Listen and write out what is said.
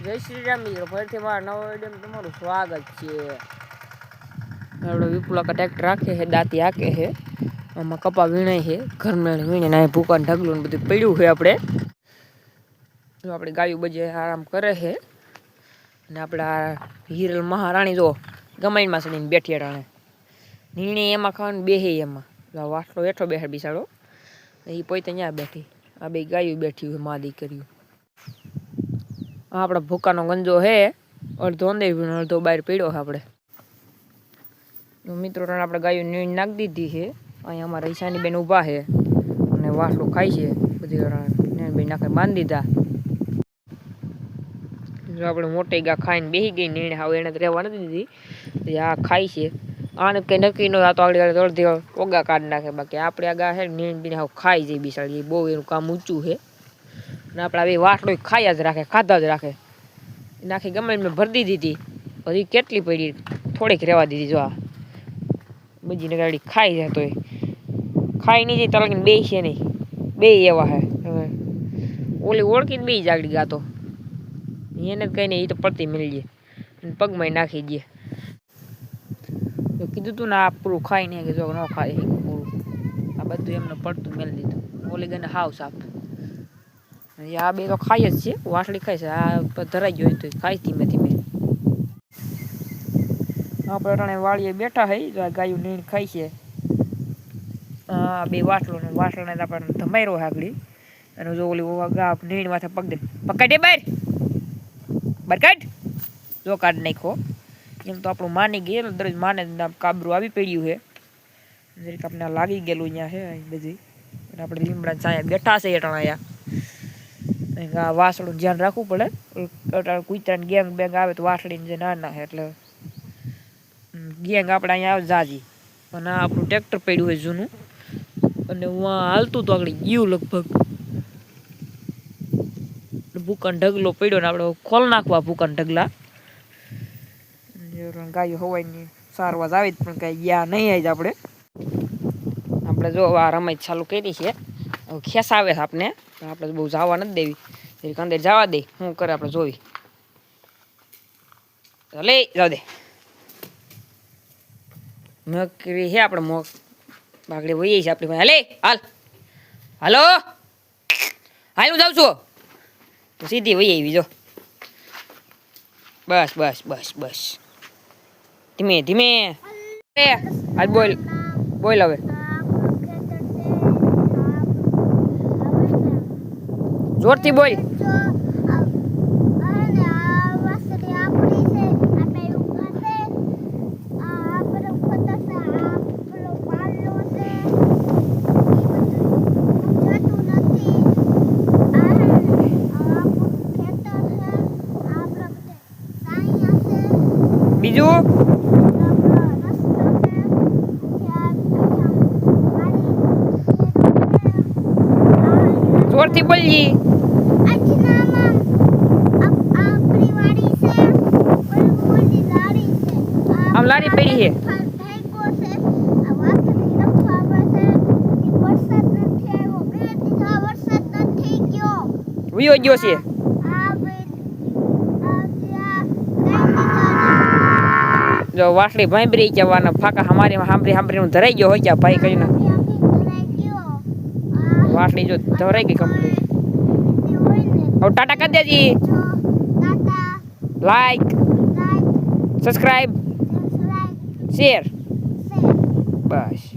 જય શ્રી રામ મિત્રો, ફરીથી મારા નવા વિડીયોમાં તમારું સ્વાગત છે. આપણો વિપુલા ટ્રેક્ટર રાખે છે, દાંતી હાકે છે. આમાં કપા વીણાય છે ઘરમાં વીણે ના ભૂકાન ઢગલું બધું પડ્યું છે આપણે. જો આપણે ગાયું બજે આરામ કરે છે. અને આપણા હિરલ મહારાણી જો ગમાઈમાં સડીને બેઠી રાણે નીણી એમાં ખાવાનું બેહે એમાં. વાટલો હેઠો બેઠે બિસાડો એ પોતે ત્યાં બેઠી. આ બે ગાયું બેઠી હોય, મા દીકરીઓ. આ આપણા ભૂકાનો ગંજો હે, અડધો અંદર પીણો અડધો બહાર પીડ્યો છે આપણે. મિત્રો આપણે ગાયો નીણ નાખી દીધી છે અહીંયા અમારા ઈશાની બેન ઊભા છે અને વાસડું ખાય છે. બધી નીણ બેન નાખે બાંધી દીધા. આપણે મોટી ગા ખાઈને બેસી ગઈ, નીણ હાવ એને રહેવા નથી દીધી. આ ખાય છે. આને કંઈ નક્કી ન આ તો આગળ અડધી ઓગા કાઢી નાખે. બાકી આપણે આ ગા છે નીણ હાવ ખાઈ જાય બિસાડી બહુ એનું કામ ઊંચું છે અને આપણે આવી વાટલો ખાયા જ રાખે, ખાધા જ રાખે. નાખી ગમે મેં ભરી દીધી. હજી કેટલી પડી, થોડીક રહેવા દીધી, જો આ. બીજીને ગાડી ખાઈ જાય તોય. ખાઈ નહીં જાય તલાકીને બે છે નહીં. બે એવા હે. હવે ઓલી ઓળખીને બે જાગડી ગાતો. એને જ કહીને એ તો પડતી મળી જાય અને પગમાં નાખી દે. તો કીધું તું ને આ પૂરું ખાઈ નહીં કે જો ન ખાય પૂરું. આ બધું એમને પડતું મેળી દીધું. ઓલી ગઈને હાવ સાફ. આ બે તો ખાય જ છે વાસળી ખાય છે. આ ધરાઈ ગયો તો ખાય ધીમે ધીમે. આપણે અટાણે વાળીએ બેઠા હઈ ગાયું નીણ ખાય છે. આ બે વાસલો ને વાસલાને તો આપણે ધમાયરો આગળી. અને જો ઓલી ગા નીણ માથે પગ દે. પકડે બહાર. બહાર જો કાઢ નાખો એમ તો આપણું માની ગયેલું દરરોજ માને કાબરું આવી પડ્યું છે. જરીક આપણે લાગી ગયેલું અહીંયા છે બધી. આપણે લીમડા છાયા બેઠા છે અટાણા અહીંયા. આ વાસળું ધ્યાન રાખવું પડે. કૂતરાને ગેંગ બેંગ આવે તો વાસળીને જે નાના છે એટલે ગેંગ આપણે અહીંયા આવે જાજી. અને આ આપણું ટ્રેક્ટર પડ્યું હોય જૂનું. અને હું હાલતું તો આગળ ગયું લગભગ. ભૂકન ઢગલો પડ્યો ને આપણે ખોલ નાખવા ભૂકન ઢગલા. ગાયો હોવાની સારવાર આવી પણ કાંઈ ગયા નહીં આવી આપણે. આપણે જો આ રમત ચાલુ કરી છે. ખેસ આવે છે આપણે આપણે બહુ જવા નથી દેવી. અંદર જવા દે શું કરે આપણે જોઈ લે જાવ દે. નોકરી હે આપણે મોક, બાગડે વહીએ છે આપણી હાલે, હાલ. હાલો. હાલ, હું જાઉં છું. સીધી વહી આવી જો બસ બસ બસ બસ. ધીમે ધીમે. આજ બોલ બોલ હવે. જોરથી બોલ. બીજું? જોરથી બોલજી. આમ લારી પડી છે? વિયો ગયો છે. જો વાસળી ભાંભરી જવાના ફાકા અમારી હાંભરી હું ધરાઈ ગયો હોય ક્યાં ભાઈ કરીને વાસળી જો ધરાઈ ગઈ કમ્પ્લીટ. હવે ટાટા કરી દેજી લાઈક સબસ્ક્રાઈબ શેર બસ